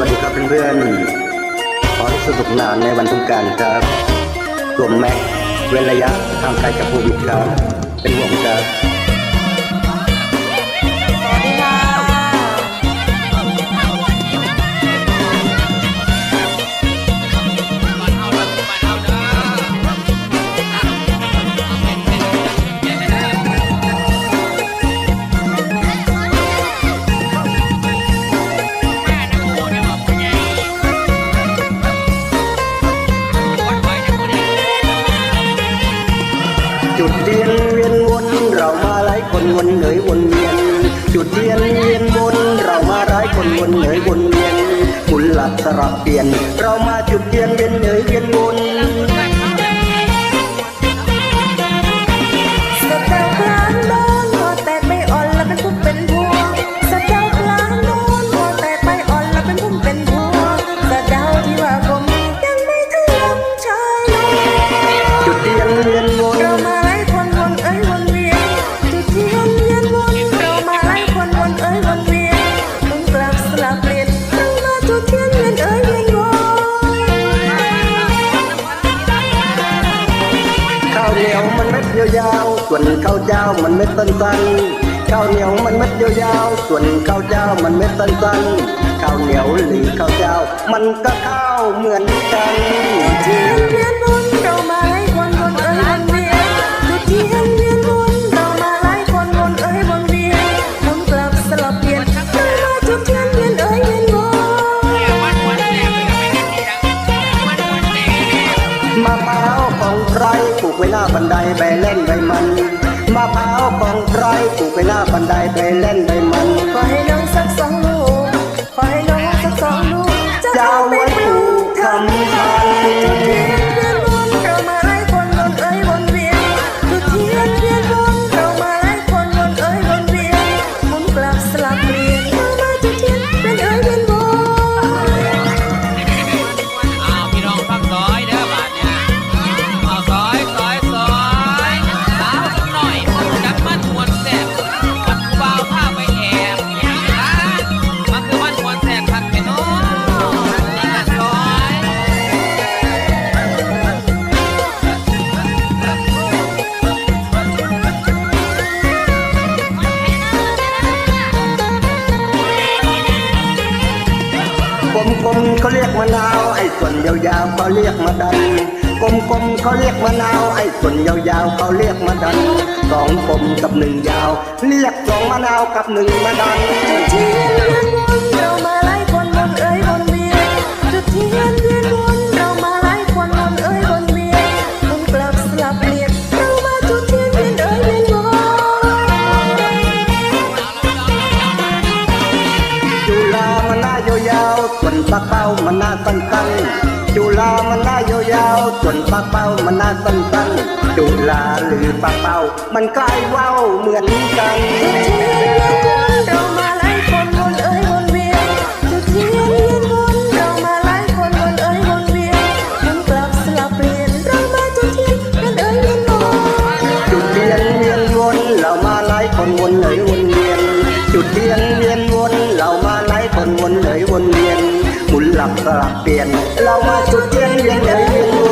วัสดีครับเพื่อนๆ ขอให้สนุกนานในวันสงการครับสวมแม็กเว้นระยะทางไกลจากโควิดครับ เป็นห่วงครับ จุดเทียนเวียนวนเรามาหลายคนวนเหนื่อยวนเวียน จุดเทียนเวียนวนเรามาหลายคนวนเหนื่อยวนเวียนคุณหลับสลับเปลี่ยน เรามาจุดเทียนเวียนเหนื่อยเวียนวน วนข้าวเจ้ามันเม็ดสั้นๆ ข้าวเหนียวมันเม็ดยาวๆ ส่วนข้าวเจ้ามันเม็ดสั้นๆ ข้าวเหนียวหรือข้าวเจ้า มันก็ข้าวเหมือนกัน มะพร้าวของใครปลูกไว้หน้าบันไดไปเล่นใบมันมะพร้าวของใครปลูกไว้หน้าบันไดไปเล่นใบมันขอให้น้ กลมๆเขาเรียกมะนาวไอ้ส่วนยาวๆเขาเรียกมะดันกลมๆเขาเรียกมะนาวไอ้ส่วนยาวๆเขาเรียกมะดันสองกลมกับหนึ่งยาว เรียกสองมะนาวกับหนึ่งมะดัน ปากเป้ามันหน้าสั้นๆจุฬาหรือปากเป้ามันใกล้เว้าเหมือนกันจุดเทียนเวียนวนเรามาไล่คนวนเอ้ยวนเวียนจุดเทียนเวียนวนเรามาไล่คนวนเอ้ยวนเวียนหมุนกลับสลับเปลี่ยนเรามาจุดเทียนเวียนเอ้ยเวียนวนจุดเทียนเวียนวนเรามาไล่คนวนเลยวนเวียนจุดเทียนเวียนวนเรามาไล่คนวนเลยวนเวียนหมุนหลับสลับเปลี่ยนเรามาจุดเทียนเวียนเลยเวียน